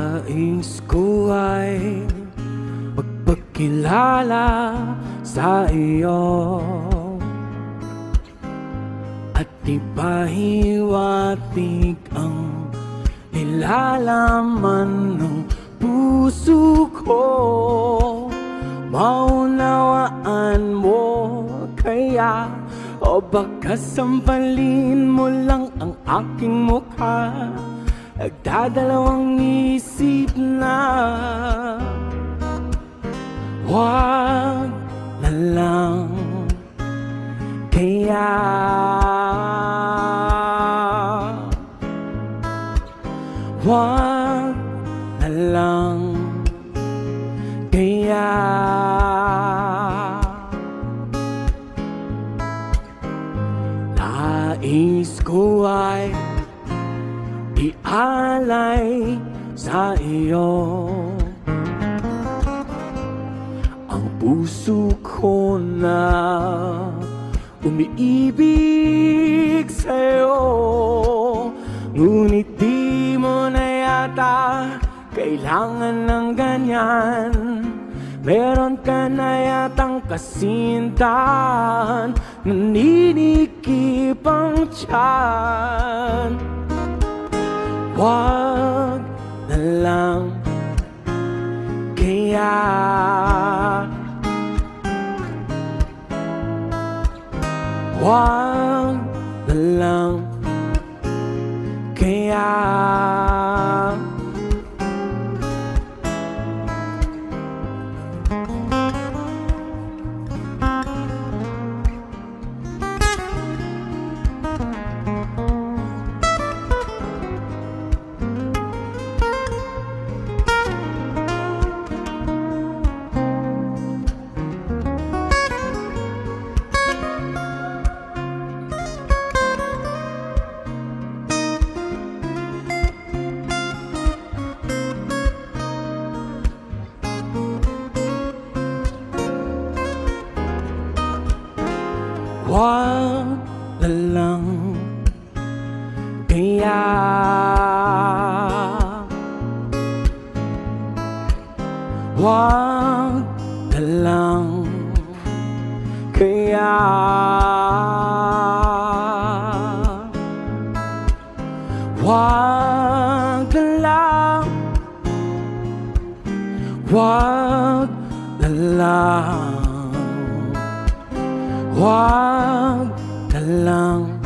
Nais ko ay magpagkilala sa iyo. At ipahiwatig ang nilalaman ng puso ko. Maunawaan mo kaya O baka sampalin mo lang ang aking mukha Nagdadalawang isip na Wag na lang. Kaya Wag na lang. Kaya Nais ko ay Ialay sa iyo. Ang puso ko na Umiibig sa'yo Ngunit di mo na yata Kailangan ng ganyan. Meron ka na yatang kasintahan Naninikip ang tiyan Wag na lang. Kaya Wag na lang. Kaya Wag na lang. Kaya Wag na lang. Kaya Wag na lang. Wag na lang Wag na lang